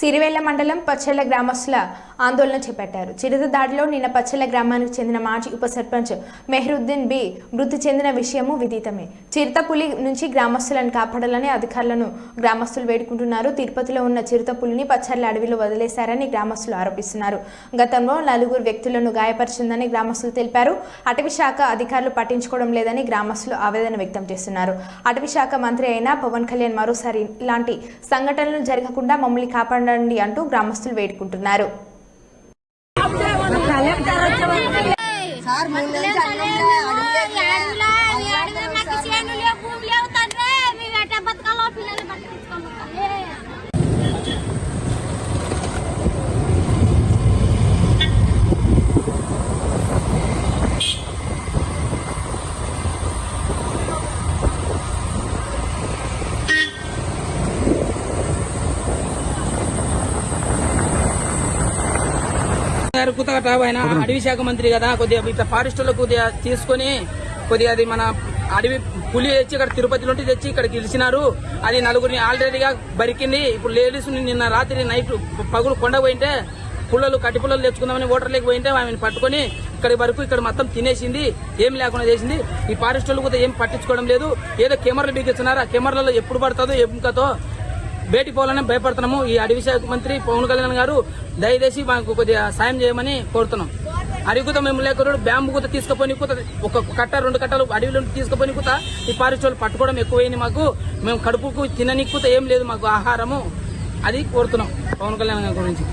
సిరివేళ్ళ మండలం పచ్చెల గ్రామస్తుల ఆందోళన చేపట్టారు. చిరుత దాడిలో నిన్న పచ్చల గ్రామానికి చెందిన మాజీ ఉప సర్పంచ్ మెహరుద్దీన్ బి మృతి చెందిన విషయము విదితమే. చిరుతపులి నుంచి గ్రామస్తులను కాపాడాలని అధికారులను గ్రామస్తులు వేడుకుంటున్నారు. తిరుపతిలో ఉన్న చిరుతపులిని పచ్చర్ల అడవిలో వదిలేశారని గ్రామస్తులు ఆరోపిస్తున్నారు. గతంలో నలుగురు వ్యక్తులను గాయపరిచిందని గ్రామస్తులు తెలిపారు. అటవీ శాఖ అధికారులు పట్టించుకోవడం లేదని గ్రామస్తులు ఆవేదన వ్యక్తం చేస్తున్నారు. అటవీ శాఖ మంత్రి అయిన పవన్ కళ్యాణ్ మరోసారి ఇలాంటి సంఘటనలు జరగకుండా మమ్మల్ని కాపాడండి అంటూ గ్రామస్తులు వేడుకుంటున్నారు. సార్ గారు కుతగట ఆయన అడవి శాఖ మంత్రి కదా. కొద్దిగా ఇట్లా ఫారెస్టులో కొద్దిగా తీసుకొని కొద్దిగా అది మన అడవి పులి తెచ్చి ఇక్కడ తిరుపతిలో ఉంటే తెచ్చి ఇక్కడ గెలిచినారు అది నలుగురిని ఆల్రెడీగా బరికింది. ఇప్పుడు లేడీస్ నిన్న రాత్రి నైట్ పగులు కొండ పోయింటే పుల్లలు కట్టి పుల్లలు తెచ్చుకుందామని ఓటర్ లేక పోయింటే ఆమెను పట్టుకొని ఇక్కడి వరకు ఇక్కడ మొత్తం తినేసింది. ఏం లేకుండా చేసింది. ఈ ఫారెస్ట్ వాళ్ళు కూడా ఏం పట్టించుకోవడం లేదు. ఏదో కెమెరాలు బిగిస్తున్నారు ఆ కెమెరాలో ఎప్పుడు పడుతుందో ఎంకతో బయటికి పోవాలని భయపడుతున్నాము. ఈ అడవి శాఖ మంత్రి పవన్ కళ్యాణ్ గారు దయచేసి మాకు కొద్దిగా సాయం చేయమని కోరుతున్నాం. అడిగుత మేము లేకుండా బ్యాంబు కూత తీసుకుపోయి కూత ఒక కట్ట రెండు కట్టలు అడవిలో తీసుకుపోయి కూత ఈ ఫారెస్ట్ పట్టుకోవడం ఎక్కువైంది మాకు. మేము కడుపుకు తినని కూత ఏం లేదు మాకు ఆహారము. అది కోరుతున్నాం పవన్ కళ్యాణ్ గారి గురించి.